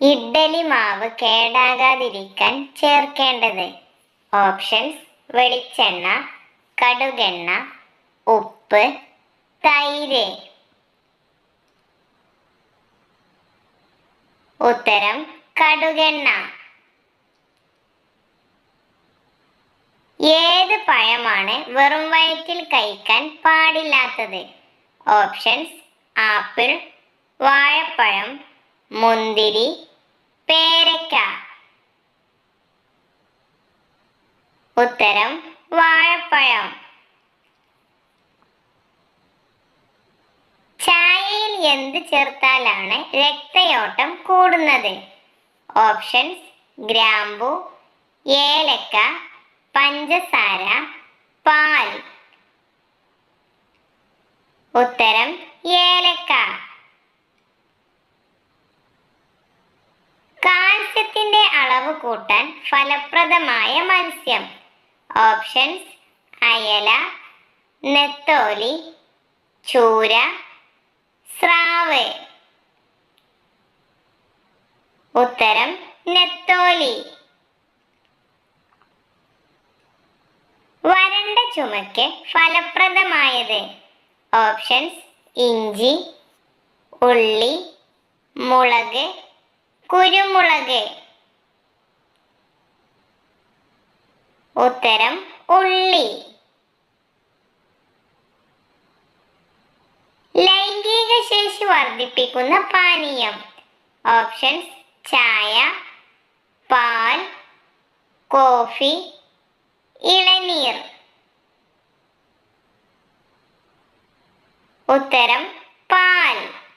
ഇഡ്ഡലി മാവ് കേടാകാതിരിക്കാൻ ചേർക്കേണ്ടത് ഓപ്ഷൻസ് വെളിച്ചെണ്ണ കടുകെണ്ണ ഉപ്പ് തൈര്. ഉത്തരം കടുകെണ്ണ. ഏത് പഴമാണ് വെറും വയറ്റിൽ കഴിക്കാൻ പാടില്ലാത്തത്? ഓപ്ഷൻസ് ആപ്പിൾ വാഴപ്പഴം മുന്തിരി പേരയ്ക്ക ഉത്തരം വാഴപ്പഴം. ചായയിൽ എന്ത് ചേർത്താലാണ് രക്തയോട്ടം കൂടുന്നത്? ഓപ്ഷൻസ് ഗ്രാമ്പു ഏലക്ക പഞ്ചസാര പാൽ. ഉത്തരം ഏലക്ക. കൂട്ടാൻ ഫലപ്രദമായ മത്സ്യം. ഓപ്ഷൻസ് അയല നെത്തോലി ചൂര സ്രാവ്. ഉത്തരം നെത്തോലി. വരണ്ട ചുമക്ക് ഫലപ്രദമായത്. ഓപ്ഷൻസ് ഇഞ്ചി ഉള്ളി മുളക് കുരുമുളക്. ഉത്തരം ഉള്ളി. ലൈംഗിക ശേഷി വർദ്ധിപ്പിക്കുന്ന പാനീയം. ഓപ്ഷൻസ് ചായ പാൽ കോഫി ഇളനീർ. ഉത്തരം പാൽ.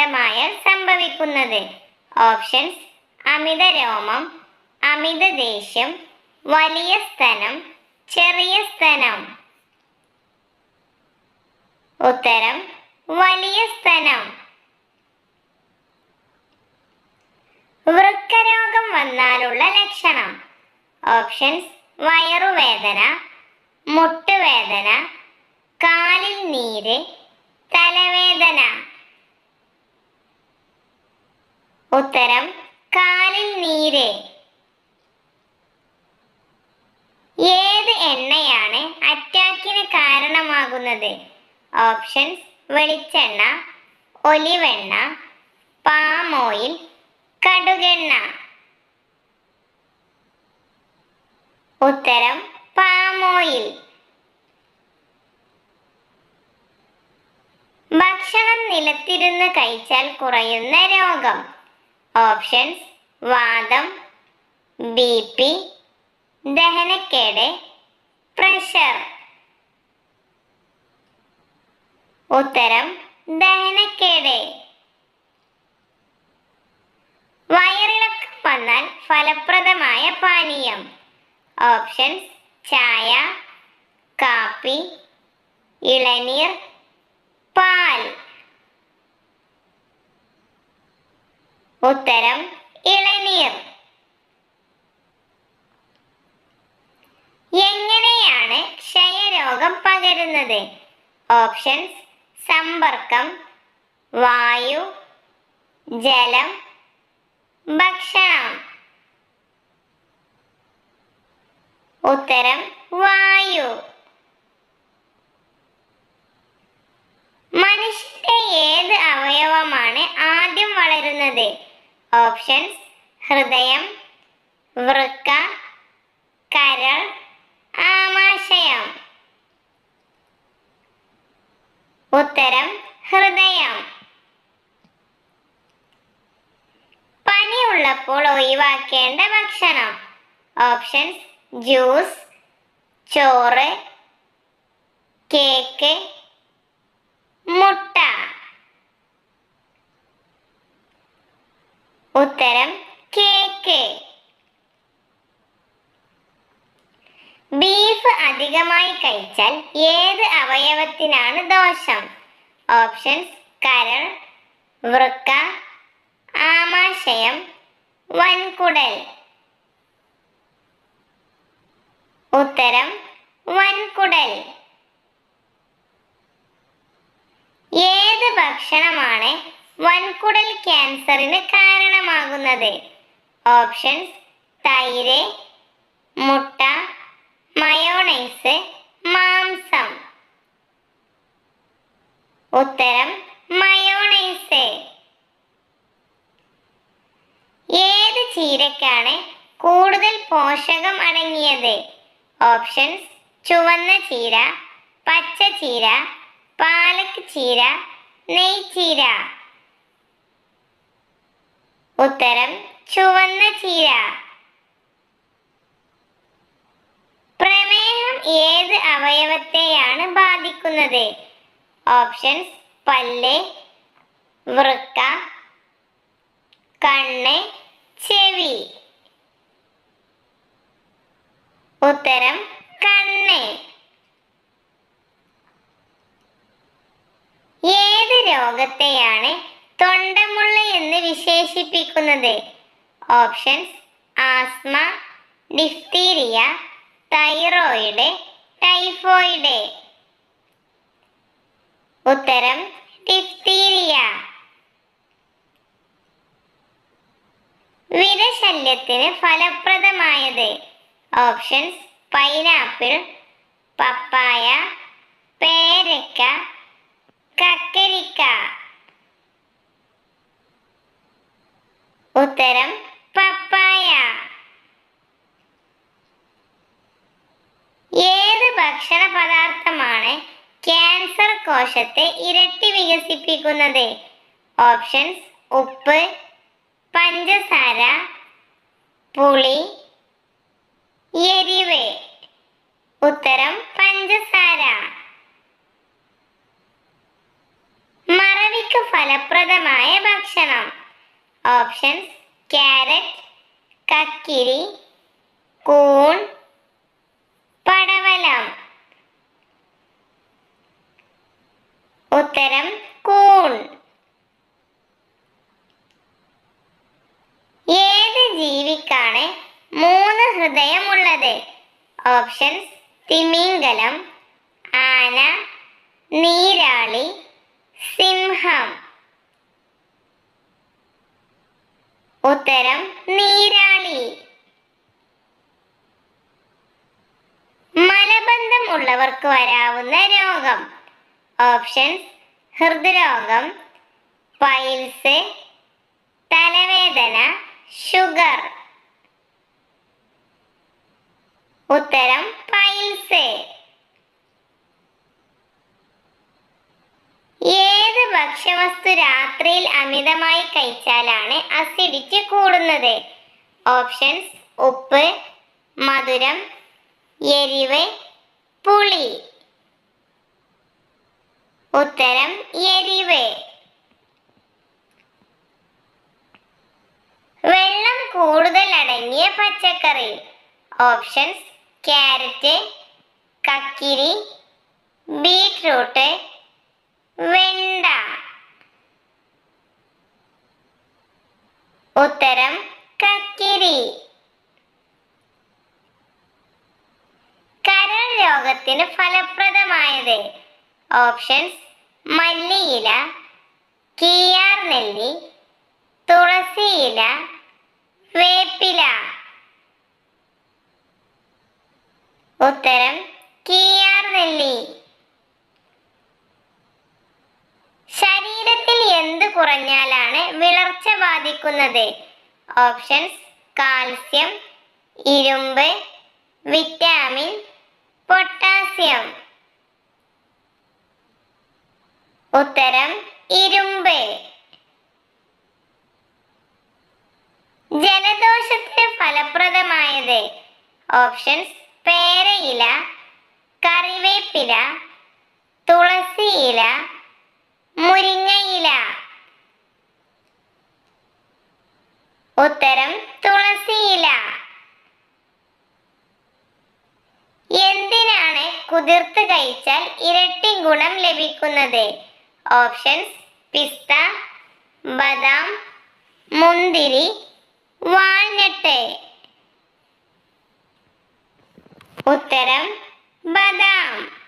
അമിതമായാൽ സംഭവിക്കുന്നത്. ഓപ്ഷൻസ് അമിത രോമം അമിത ദേഷ്യം വലിയ സ്തനം ചെറിയ സ്തനം. ഉത്തരം വലിയ സ്തനം. വൃക്കരോഗം വന്നാലുള്ള ലക്ഷണം. ഓപ്ഷൻസ് വയറുവേദന മുട്ടുവേദന കാലിൽ നീര് തലവേദന. ഉത്തരം കാലിൽ നീര്. ഏത് എണ്ണയാണ് അറ്റാക്കിന് കാരണമാകുന്നത്? ഓപ്ഷൻസ് വെളിച്ചെണ്ണ ഒലിവെണ്ണ പാം ഓയിൽ കടുകെണ്ണ. ഉത്തരം പാം ഓയിൽ ഭക്ഷണം നിലത്തിരുന്ന് കഴിച്ചാൽ കുറയുന്ന രോഗം. ഓപ്ഷൻസ് വാദം ബി പി ദഹനക്കേട് പ്രഷർ. ഉത്തരം ദഹനക്കേട്. വയറിളക്കം വന്നാൽ ഫലപ്രദമായ പാനീയം. ഓപ്ഷൻസ് ചായ കാപ്പി ഇളനീർ പാൽ. ഉത്തരം ഇളനീർ. എങ്ങനെയാണ് ക്ഷയരോഗം പകരുന്നത്? ഓപ്ഷൻസ് സമ്പർക്കം വായു ജലം ഭക്ഷണം. ഉത്തരം വായു. മനുഷ്യന്റെ ഏത് അവയവമാണ് ആദ്യം വളരുന്നത്? ഓപ്ഷൻസ് ഹൃദയം വൃക്ക കരൾ ആമാശയം. ഉത്തരം ഹൃദയം. പനിയുള്ളപ്പോൾ ഒഴിവാക്കേണ്ട ഭക്ഷണം. ഓപ്ഷൻസ് ജ്യൂസ് ചോറ് കേക്ക് മുട്ട. ഉത്തരം കെ കെ. ബീഫ് അധികമായി കഴിച്ചാൽ ഏത് അവയവത്തിനാണ് ദോഷം? ഓപ്ഷൻസ് കരൾ വൃക്ക ആമാശയം വൻകുടൽ. ഉത്തരം വൻകുടൽ. ഏത് ഭക്ഷണമാണ് വൻകുടൽ ക്യാൻസറിന് കാരണമാകുന്നത് ഓപ്ഷൻസ് തൈര് മുട്ട മയോണൈസ് മാംസം. ഉത്തരം മയോണൈസ് ഏത് ചീരക്കാണ് കൂടുതൽ പോഷകം അടങ്ങിയത്? ഓപ്ഷൻസ് ചുവന്ന ചീര പച്ച ചീര പാലക് ചീര നെയ്ച്ചീര. ഉത്തരം ചുവന്ന ചീര. പ്രമേഹം ഏത് അവയവത്തെയാണ് ബാധിക്കുന്നത്? ഓപ്ഷൻസ് പല്ല് വൃക്ക കണ്ണ് ചെവി. ഉത്തരം കണ്ണ്. ഏത് രോഗത്തെയാണ് തൊണ്ടമുള്ള എന്ന് വിശേഷിപ്പിക്കുന്നത്. Options asthma diphtheria thyroid typhoid. ഉത്തരം ഡിഫ്തീരിയ. വിരശല്യത്തിന് ഫലപ്രദമായത്. ഓപ്ഷൻസ് പൈനാപ്പിൾ പപ്പായ പേരക്ക കക്കരിക്ക. ഉത്തരം പപ്പായ. ഏത് ഭക്ഷണ പദാർത്ഥമാണ് ക്യാൻസർ കോശത്തെ ഇരട്ടി വികസിപ്പിക്കുന്നത്? ഓപ്ഷൻസ് ഉപ്പ് പഞ്ചസാര പുളി എരിവ്. ഉത്തരം പഞ്ചസാര. മറവിക്ക് ഫലപ്രദമായ ഭക്ഷണം. ഓപ്ഷൻസ് ക്യാരറ്റ് കക്കിരി കൂൺ പടവലം. ഉത്തരം കൂൺ. ഏത് ജീവിക്കാണ് മൂന്ന് ഹൃദയമുള്ളത്? ഓപ്ഷൻസ് തിമിംഗലം ആന നീരാളി സിംഹം. ഉത്തരം നീരാളി. മലബന്ധം ഉള്ളവർക്ക് വരാവുന്ന രോഗം. ഓപ്ഷൻസ് ഹൃദ്രോഗം പൈൽസ് തലവേദന ഷുഗർ. ഉത്തരം പൈൽസ് ഏത് ഭക്ഷ്യവസ്തു രാത്രിയിൽ അമിതമായി കഴിച്ചാലാണ് അസിഡിറ്റി കൂടുന്നത്. ഓപ്ഷൻസ് ഉപ്പ് മധുരം എരിവ് പുളി. ഉത്തരം എരിവ്. വെള്ളം കൂടുതൽ അടങ്ങിയ പച്ചക്കറി. ഓപ്ഷൻസ് ക്യാരറ്റ് കക്കിരി ബീറ്റ്റൂട്ട് വെണ്ട. ഉത്തരം കക്കിരി. കരൾ രോഗത്തിന് ഫലപ്രദമായത് ഓപ്ഷൻസ് മല്ലിയില കീയാർ നെല്ലി തുളസിയില വേപ്പില. ഉത്തരം കീയാർ നെല്ലി ശരീരത്തിൽ എന്ത് കുറഞ്ഞാലാണ് വിളർച്ച ബാധിക്കുന്നത് ഓപ്ഷൻസ് കാൽസ്യം ഇരുമ്പ് വിറ്റാമിൻ പൊട്ടാസ്യം ഉത്തരം ഇരുമ്പ്. ജലദോഷത്തിന് ഫലപ്രദമായത്. ഓപ്ഷൻസ് പേരയില കറിവേപ്പില തുളസിയില മുരിങ്ങയില. ഉത്തരം തുളസിയില. എന്തിനാണ് കുതിർത്ത് കഴിച്ചാൽ ഇരട്ടി ഗുണം ലഭിക്കുന്നത്? ഓപ്ഷൻസ് പിസ്ത ബദാം മുന്തിരി വാൾനട്ട്. ഉത്തരം ബദാം.